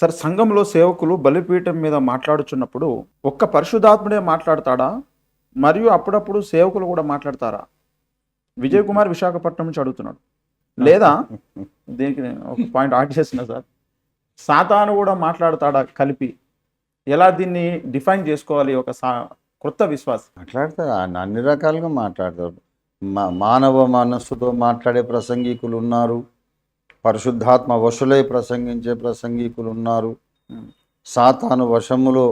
Sir సంఘంలో సేవకులు బలిపీఠం మీద మాట్లాడుచున్నప్పుడు ఒక్క పరిశుద్ధాత్ముడే మాట్లాడతాడా? మరియు అప్పుడప్పుడు సేవకులు కూడా మాట్లాడతారా? విజయ్ కుమార్ విశాఖపట్నం నుంచి అడుగుతున్నాడు. లేదా దీనికి ఒక పాయింట్ యాడ్ చేసిన సార్. సాతాను కూడా మాట్లాడతాడా కలిపి? ఎలా దీన్ని డిఫైన్ చేసుకోవాలి ఒక సా క్రొత్త విశ్వాసం? మాట్లాడతారు ఆయన అన్ని రకాలుగా మాట్లాడతారు మా మానవ మనస్సుతో మాట్లాడే ప్రసంగికులు ఉన్నారు. పరిశుద్ధాత్మ వశులై ప్రసంగించే ప్రసంగికులు ఉన్నారు సాతాను వశములో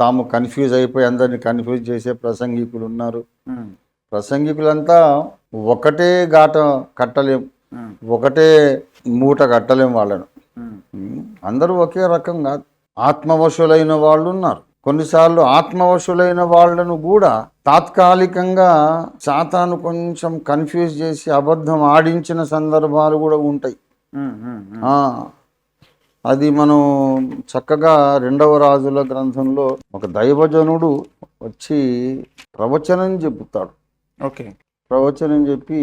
తాము కన్ఫ్యూజ్ అయిపోయి అందరిని కన్ఫ్యూజ్ చేసే ప్రసంగికులు ఉన్నారు ప్రసంగికులంతా ఒకటే ఘాట కట్టలేం ఒకటే మూట కట్టలేం వాళ్ళను. అందరూ ఒకే రకం కాదు. ఆత్మవశులైన వాళ్ళు ఉన్నారు కొన్నిసార్లు ఆత్మవశులైన వాళ్ళను కూడా తాత్కాలికంగా సాతాను కొంచెం కన్ఫ్యూజ్ చేసి అబద్ధం ఆడించిన సందర్భాలు కూడా ఉంటాయి. అది మనం చక్కగా రెండవ రాజుల గ్రంథంలో ఒక దైవజనుడు వచ్చి ప్రవచనం చెబుతాడు. ఓకే. ప్రవచనం చెప్పి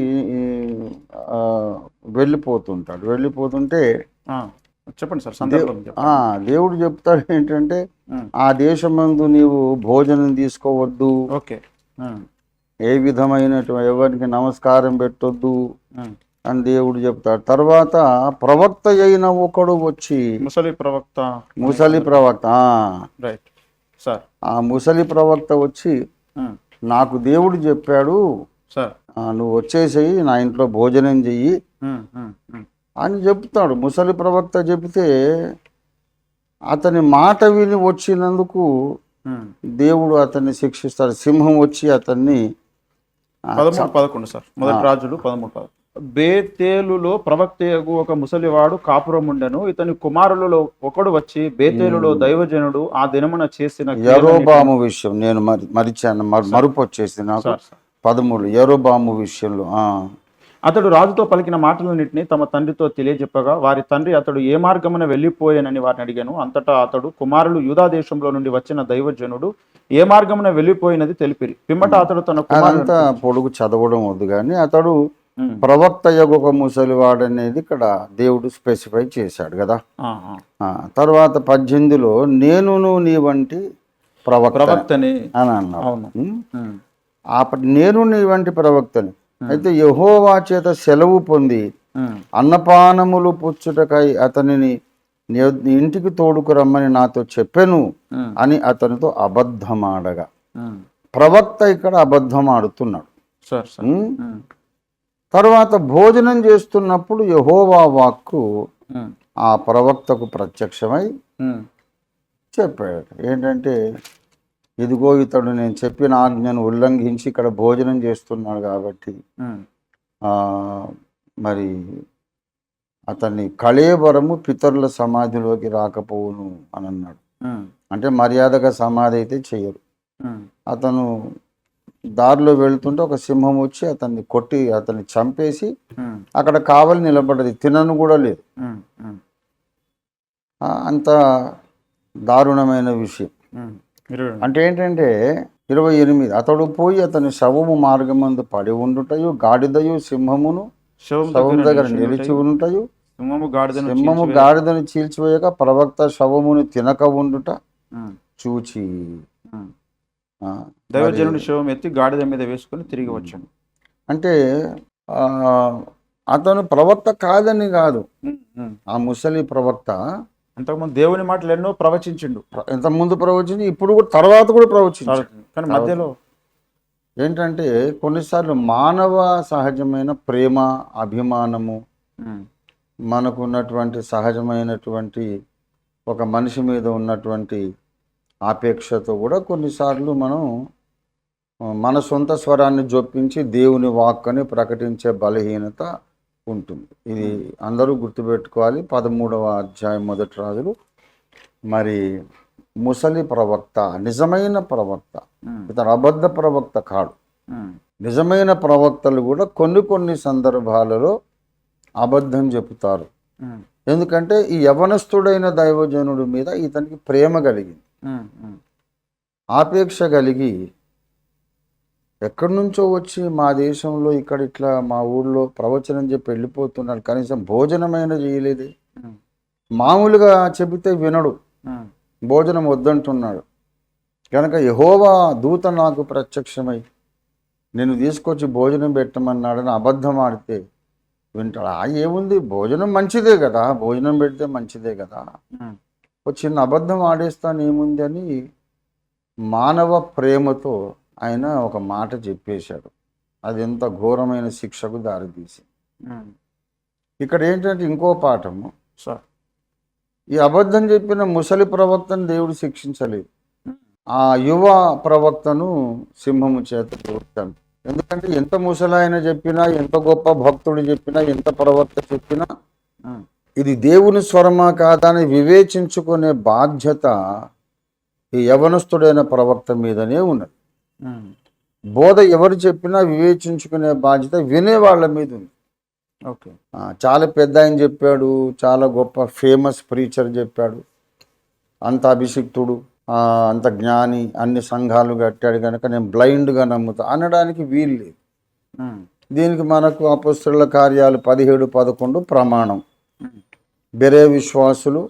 వెళ్ళిపోతుంటాడు. వెళ్ళిపోతుంటే చెప్పండి సార్ దేవుడు చెప్తాడు ఏంటంటే ఆ దేశమందు నీవు భోజనం తీసుకోవద్దు. ఓకే. ఏ విధమైనటువంటి ఎవరికి నమస్కారం పెట్టొద్దు. అని దేవుడు చెప్తాడు. తర్వాత ప్రవక్త అయిన ఒకడు వచ్చి ముసలి ప్రవక్త. ముసలి ప్రవక్త ఆ, రైట్. సార్. ఆ ముసలి ప్రవక్త వచ్చి నాకు దేవుడు చెప్పాడు. సార్. నువ్వు వచ్చేసేయి నా ఇంట్లో భోజనం చెయ్యి అని చెప్తాడు. ముసలి ప్రవక్త చెబితే అతని మాట విని వచ్చినందుకు. దేవుడు అతన్ని శిక్షిస్తాడు. సింహం వచ్చి అతన్ని పదమూడు పదకొండు సార్. మొదటి రాజులు పదమూడు పదకొండు. బేతేలులో ప్రవక్తయగు ఒక ముసలివాడు కాపురం ఉండెను. ఇతని కుమారులలో ఒకడు వచ్చి బేతేలులో దైవజనుడు ఆ దినమున చేసిన యరోబాము విషయం నేను మరి మరిచాను. మరు- మరుపు వచ్చేసి నాకు. పదమూడు. యరోబాము విషయంలో ఆ. అతడు రాజుతో పలికిన మాటలన్నింటినీ తమ తండ్రితో తెలియజెప్పగా వారి తండ్రి అతడు ఏ మార్గమున వెళ్ళిపోయానని వారిని అడిగాను అంతటా అతడు కుమారులు యూదా దేశంలో నుండి వచ్చిన దైవజనుడు ఏ మార్గమున వెళ్ళిపోయినది తెలిపిరి. పిమ్మట అతడు తన కుమారుడు అదంతా పొడుగు చదవడం వద్దు కానీ అతడు ప్రవక్త యొక్క ముసలివాడు అనేది ఇక్కడ దేవుడు స్పెసిఫై చేశాడు కదా. తర్వాత పద్దెనిమిదిలో నేనును నీ వంటి ప్రవక్త ప్రవక్తని. అని అన్నాడు. నేను నీ వంటి ప్రవక్తని అయితే యహోవా చేత సెలవు పొంది అన్నపానములు పుచ్చుటకై అతనిని ఇంటికి తోడుకు రమ్మని నాతో చెప్పెను అని అతనితో అబద్ధమాడగా. ప్రవక్త ఇక్కడ అబద్ధం ఆడుతున్నాడు సార్ సార్. ఉమ్. ఉమ్, తర్వాత భోజనం చేస్తున్నప్పుడు యహోవా వాక్కు ఆ ప్రవక్తకు ప్రత్యక్షమై చెప్పాడు. ఏంటంటే ఇదిగో ఇతడు నేను చెప్పిన ఆజ్ఞను ఉల్లంఘించి ఇక్కడ భోజనం చేస్తున్నాడు కాబట్టి మరి అతన్ని కళేబరము పితరుల సమాధిలోకి రాకపోవును అని అన్నాడు. అంటే మర్యాదగా సమాధి అయితే చెయ్యరు ఉమ్, అతను దారిలో వెళ్తుంటే ఒక సింహం వచ్చి అతన్ని కొట్టి అతన్ని చంపేసి అక్కడ కావలి నిలబడ్డది. తినను కూడా లేదు. అంత దారుణమైన విషయం. అంటే ఏంటంటే ఇరవై ఎనిమిది అతడు పోయి అతని శవము మార్గమందు పడి ఉండుటయు గాడిదయు సింహమును శవం దగ్గర నిలిచి ఉండుటయు. సింహము గాడిదను సింహము గాడిదని చీల్చివేయక ప్రవక్త శవమును తినక ఉండుట చూచి. దైవజనుడి శవం ఎత్తి గాడిద మీద వేసుకుని తిరిగి వచ్చాడు. అంటే ఆ, అతను ప్రవక్త కాదని కాదు. ఆ ముసలి ప్రవక్త అంతకుముందు దేవుని మాటలు ఎన్నో ప్రవచించిండు. ఎంత ముందు ప్రవచించి ఇప్పుడు కూడా తర్వాత కూడా ప్రవచించాడు కానీ మధ్యలో ఏంటంటే కొన్నిసార్లు మానవ సహజమైన ప్రేమ అభిమానము మనకు ఉన్నటువంటి సహజమైనటువంటి ఒక మనిషి మీద ఉన్నటువంటి ఆపేక్షతో కూడా కొన్నిసార్లు మనం మన సొంత స్వరాన్ని జొప్పించి దేవుని వాక్కని ప్రకటించే బలహీనత ఉంటుంది. ఇది అందరూ గుర్తుపెట్టుకోవాలి. పదమూడవ అధ్యాయం మొదటి రాజులు. మరి ముసలి ప్రవక్త నిజమైన ప్రవక్త ఇతను అబద్ధ ప్రవక్త కాడు. నిజమైన ప్రవక్తలు కూడా కొన్ని కొన్ని సందర్భాలలో అబద్ధం చెబుతారు. ఎందుకంటే ఈ యవనస్తుడైన దైవజనుడి మీద ఇతనికి ప్రేమ కలిగింది. ఆపేక్ష కలిగి ఎక్కడి నుంచో వచ్చి మా దేశంలో ఇక్కడ ఇట్లా మా ఊళ్ళో ప్రవచనం చెప్పి వెళ్ళిపోతున్నాడు కనీసం భోజనమైన చేయలేదే. మామూలుగా చెబితే వినడు. భోజనం వద్దంటున్నాడు. కనుక యహోవా దూత నాకు ప్రత్యక్షమై నేను తీసుకొచ్చి భోజనం పెట్టమన్నాడని అబద్ధం ఆడితే వింటాడు. ఆ ఏముంది? భోజనం మంచిదే కదా. భోజనం పెడితే మంచిదే కదా. ఒక చిన్న అబద్ధం ఆడేస్తాను ఏముంది అని మానవ ప్రేమతో ఆయన ఒక మాట చెప్పేశాడు. అది ఎంత ఘోరమైన శిక్షకు దారితీసి ఉమ్. ఇక్కడ ఏంటంటే ఇంకో పాఠము. సార్ ఈ అబద్ధం చెప్పిన ముసలి ప్రవక్తను దేవుడు శిక్షించలేదు. ఆ యువ ప్రవక్తను సింహము చేత చంపి ఎందుకంటే ఎంత ముసలాయన చెప్పినా ఎంత గొప్ప భక్తుడు చెప్పినా ఎంత ప్రవక్త చెప్పినా ఉమ్, ఇది దేవుని స్వరమా కాదా అని వివేచించుకునే బాధ్యత ఈ యవనస్తుడైన ప్రవక్త మీదనే ఉన్నది. బోధ ఎవరు చెప్పినా వివేచించుకునే బాధ్యత వినే వాళ్ళ మీద ఉంది. ఓకే. చాలా పెద్ద ఆయన చెప్పాడు చాలా గొప్ప ఫేమస్ ప్రీచర్ చెప్పాడు. అంత అభిషిక్తుడు అంత జ్ఞాని అన్ని సంఘాలు కట్టాడు కనుక నేను బ్లైండ్గా నమ్ముతా అనడానికి వీలు లేదు. దీనికి మనకు అపస్తుల కార్యాలు పదిహేడు పదకొండు ప్రమాణం. బెరే విశ్వాసులు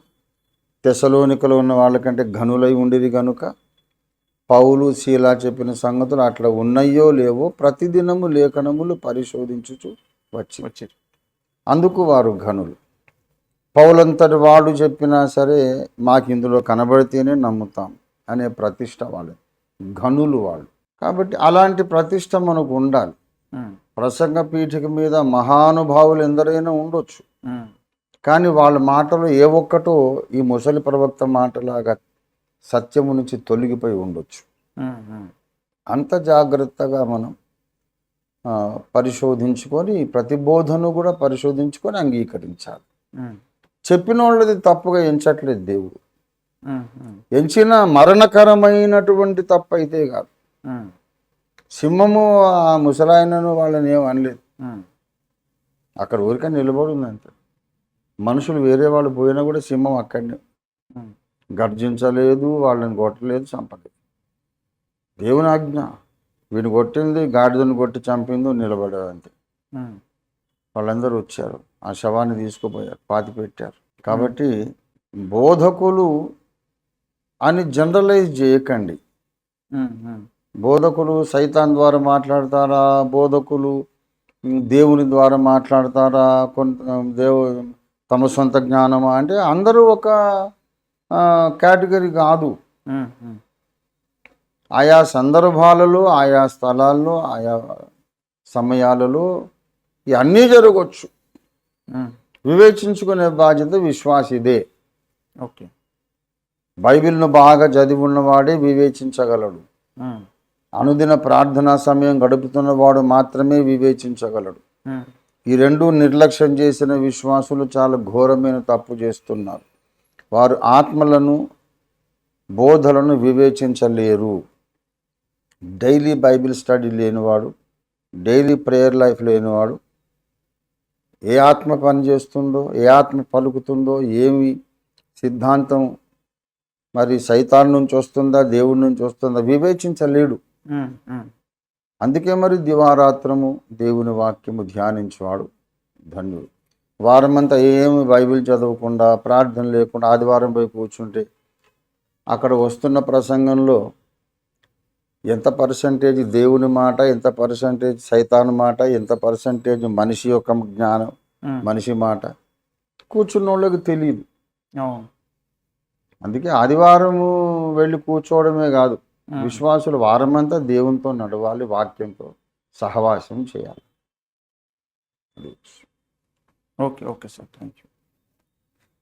తెసలోనికలో ఉన్న వాళ్ళకంటే ఘనులై ఉండేది కనుక పౌలు శీలా చెప్పిన సంగతులు అట్లా ఉన్నాయో లేవో ప్రతిదినము లేఖనములు పరిశోధించుచు వచ్చి వచ్చి అందుకు వారు ఘనులు. పౌలంతటి వాడు చెప్పినా సరే మాకు ఇందులో కనబడితేనే నమ్ముతాం అనే ప్రతిష్ట వాళ్ళు ఘనులు వాళ్ళు. కాబట్టి అలాంటి ప్రతిష్ట మనకు ఉండాలి. ప్రసంగ పీఠిక మీద మహానుభావులు ఎందరైనా ఉండొచ్చు. కానీ వాళ్ళ మాటలు ఏ ఒక్కటో ఈ ముసలి ప్రవక్త మాటలాగా సత్యము నుంచి తొలగిపోయి ఉండొచ్చు. అంత జాగ్రత్తగా మనం పరిశోధించుకొని ప్రతి బోధను కూడా పరిశోధించుకొని అంగీకరించాలి. చెప్పిన వాళ్ళది తప్పుగా ఎంచట్లేదు దేవుడు. ఎంచిన మరణకరమైనటువంటి తప్పు అయితే కాదు. సింహము ఆ ముసలాయనను వాళ్ళని ఏం అనలేదు. అక్కడ ఊరికే నిలబడి ఉంది అంతే మనుషులు వేరే వాళ్ళు పోయినా కూడా సింహం అక్కడనే. గర్జించలేదు వాళ్ళని కొట్టలేదు చంపలేదు. దేవుని ఆజ్ఞ. వీడిని కొట్టింది గాడిదను కొట్టి చంపిందో నిలబడారు అంతే. వాళ్ళందరూ వచ్చారు. ఆ శవాన్ని తీసుకుపోయారు పాతి పెట్టారు. కాబట్టి బోధకులు అని జనరలైజ్ చేయకండి. బోధకులు సైతాన్ ద్వారా మాట్లాడతారా? బోధకులు దేవుని ద్వారా మాట్లాడతారా? కొంత దేవు తమ సొంత జ్ఞానమా? అంటే అందరూ ఒక కేటగిరీ కాదు. ఆయా సందర్భాలలో ఆయా స్థలాల్లో ఆయా సమయాలలో ఇవన్నీ జరగవచ్చు వివేచించుకునే బాధ్యత విశ్వాసిదే ఓకే. బైబిల్ను బాగా చదివి ఉన్నవాడే వివేచించగలడు. అనుదిన ప్రార్థనా సమయం గడుపుతున్నవాడు మాత్రమే వివేచించగలడు. ఈ రెండు నిర్లక్ష్యం చేసిన విశ్వాసులు చాలా ఘోరమైన తప్పు చేస్తున్నారు. వారు ఆత్మలను బోధలను వివేచించలేరు. డైలీ బైబిల్ స్టడీ లేనివాడు డైలీ ప్రేయర్ లైఫ్ లేనివాడు ఏ ఆత్మ పని చేస్తుందో ఏ ఆత్మ పలుకుతుందో ఏమి సిద్ధాంతం మరి సైతాన్ నుంచి వస్తుందా దేవుడి నుంచి వస్తుందా వివేచించలేడు. అందుకే మరి దివారాత్రము దేవుని వాక్యము ధ్యానించేవాడు. ధన్యుడు. వారమంతా ఏమి బైబిల్ చదవకుండా ప్రార్థన లేకుండా ఆదివారం పోయి కూర్చుంటే అక్కడ వస్తున్న ప్రసంగంలో ఎంత పర్సంటేజ్ దేవుని మాట ఎంత పర్సంటేజ్ సైతాను మాట ఎంత పర్సంటేజ్ మనిషి యొక్క జ్ఞానం మనిషి మాట కూర్చున్న వాళ్ళకి తెలియదు అందుకే ఆదివారము వెళ్ళి కూర్చోవడమే కాదు విశ్వాసులు వారమంతా దేవునితో నడవాలి వాక్యంతో సహవాసం చేయాలి. అది. Okay okay sir thank you